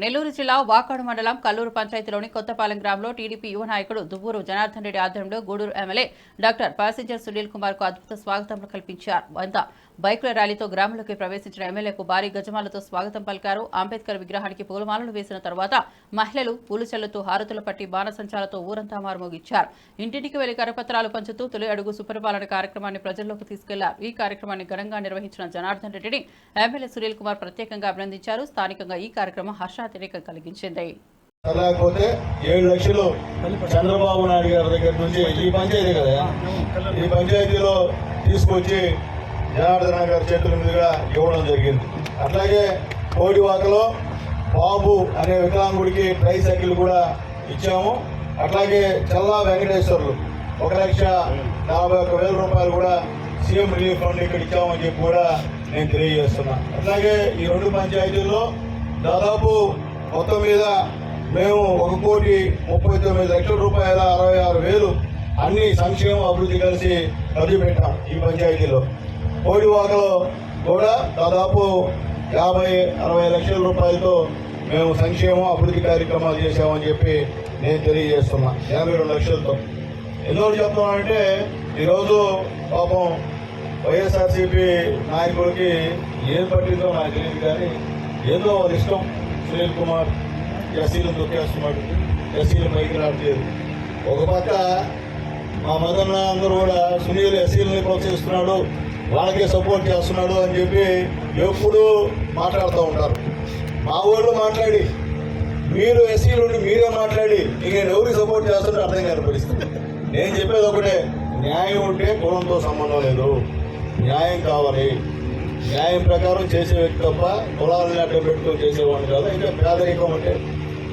నెల్లూరు జిల్లా వాకాడు మండలం కల్లూరు పంచాయతీలోని కొత్తపాలెం గ్రామంలో టీడీపీ యువ నాయకుడు దువ్వూరు జనార్దన్ రెడ్డి ఆధ్వర్యంలో గూడూరు ఎమ్మెల్యే డాక్టర్ ప్యాసింజర్ సునీల్ కుమార్కు అద్భుత స్వాగతం కల్పించారు. బైకుల ర్యాలీతో గ్రామంలోకి ప్రవేశించిన ఎమ్మెల్యేకు భారీ గజమాలతో స్వాగతం పలికారు. అంబేద్కర్ విగ్రహానికి పూలమాలను వేసిన తర్వాత మహిళలు పూలు చెల్లుతూ హారతుల పట్టి బాణసంచాలతో ఊరంతా మారుమోగించారు. ఇంటింటికి వెళ్ళి కరపత్రాలు పంచుతూ తొలి అడుగు సుపరిపాలన కార్యక్రమాన్ని ప్రజల్లోకి తీసుకెళ్ళారు. ఈ కార్యక్రమాన్ని ఘనంగా నిర్వహించిన జనార్దన్ రెడ్డిని ఎమ్మెల్యే సునీల్ కుమార్ ప్రత్యేకంగా అభినందించారు. స్థానికంగా ఈ కార్యక్రమం హర్షాతిరేకం కలిగించింది. లేకపోతే ఏడు లక్షలు చంద్రబాబు నాయుడు గారి దగ్గర నుంచి ఈ పంచాయతీ కదా? ఈ పంచాయతీలో తీసుకొచ్చి జనార్దన గారి చేతుల మీదుగా ఇవ్వడం జరిగింది. అట్లాగే కోడివాకలో బాబు అనే వికలాంగుడికి ట్రై సైకిల్ కూడా ఇచ్చాము. అట్లాగే చల్లా వెంకటేశ్వర్లు ఒక లక్ష నలభై ఒక్క వేల రూపాయలు కూడా సీఎం రిలీఫ్ ఫండ్ ఇక్కడ ఇచ్చామని చెప్పి కూడా నేను తెలియజేస్తున్నా. అట్లాగే ఈ రెండు పంచాయతీల్లో దాదాపు మొత్తం మీద మేము ఒక కోటి ముప్పై తొమ్మిది లక్షల రూపాయల అరవై ఆరు వేలు అన్ని సంక్షేమ అభివృద్ధి కలిసి ఖర్చు పెట్టాం ఈ పంచాయతీలో. కోడివాకలో కూడా దాదాపు యాభై అరవై లక్షల రూపాయలతో మేము సంక్షేమం అభివృద్ధి కార్యక్రమాలు చేశామని చెప్పి నేను తెలియజేస్తున్నా. యాభై రెండు లక్షలతో. ఎందుకు చెప్తున్నానంటే ఈరోజు పాపం వైఎస్ఆర్సీపీ నాయకుడికి ఏం పట్టిందో నాకు తెలియదు కానీ ఏదో వాళ్ళ ఇష్టం సునీల్ కుమార్ ఎస్సీలు తొక్కేస్తున్నాడు ఎస్సీలు పైకి రావట్లేదు. ఒక పక్క మా మదన్న అందరూ కూడా సునీల్ ఎస్సీలని ప్రోత్సహిస్తున్నాడు వాళ్ళకే సపోర్ట్ చేస్తున్నాడు అని చెప్పి ఎప్పుడూ మాట్లాడుతూ ఉంటారు. మా ఊళ్ళో మాట్లాడి మీరు ఎస్సీలు ఉండి మీరే మాట్లాడి ఇక నేను ఎవరికి సపోర్ట్ చేస్తుంటే అర్థం కాని పరిస్థితి. నేను చెప్పేది ఒకటే న్యాయం ఉంటే కులంతో సంబంధం లేదు. న్యాయం కావాలి. న్యాయం ప్రకారం చేసే వ్యక్తి తప్ప కులాలని అడ్డం పెట్టుకొని చేసేవాడిని కాదు. ఇంకా పేదరికం అంటే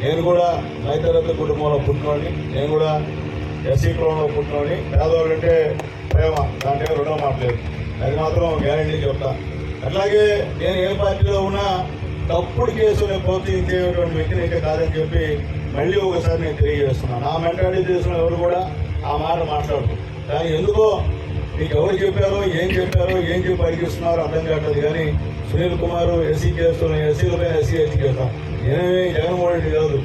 నేను కూడా రైతరత్న కుటుంబంలో పుట్టినోడిని నేను కూడా ఎస్సీ కులంలో పుట్టినోడిని. పేదవాళ్ళు అంటే ప్రేమ దాంట్లో రెండో మాట్లాడలేదు అది మాత్రం గ్యారంటీ చెప్తా. అట్లాగే నేను ఏ పార్టీలో ఉన్నా తప్పుడు కేసులను ప్రోత్సహించేటువంటి వ్యక్తిని అయితే కాదని చెప్పి మళ్ళీ ఒకసారి నేను తెలియజేస్తున్నాను. నా మెంటాలిటీ చేసిన ఎవరు కూడా ఆ మాట మాట్లాడుతూ కానీ ఎందుకో మీకు ఎవరు చెప్పారో ఏం చెప్పారో ఏం చెప్పి పరిగిస్తున్నారో అర్థం కావట్లేదు. కానీ సునీల్ కుమార్ ఎస్సీ కేసులు ఎస్సీలపై ఎస్సీ ఎస్సీ కేసు నేనే జగన్మోహన్ రెడ్డి కాదు.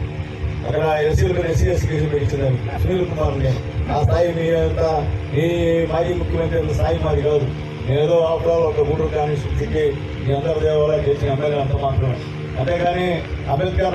అక్కడ ఎస్సీలపై ఎస్సీ ఎస్సీ కేసు పెట్టించిందని సునీల్ కుమార్ నేను. ఆ స్థాయి మీ అంత మీ మాజీ ముఖ్యమంత్రి అంత స్థాయి మాది కాదు. ఏదో ఆఫ్టర్ ఆల్ ఒక గూడూరు కాన్స్టిట్యూన్సీకి మీ అందరి దేవాలయం చేసిన ఎమ్మెల్యే అంత మాత్రమే. అంతేగాని అంబేద్కర్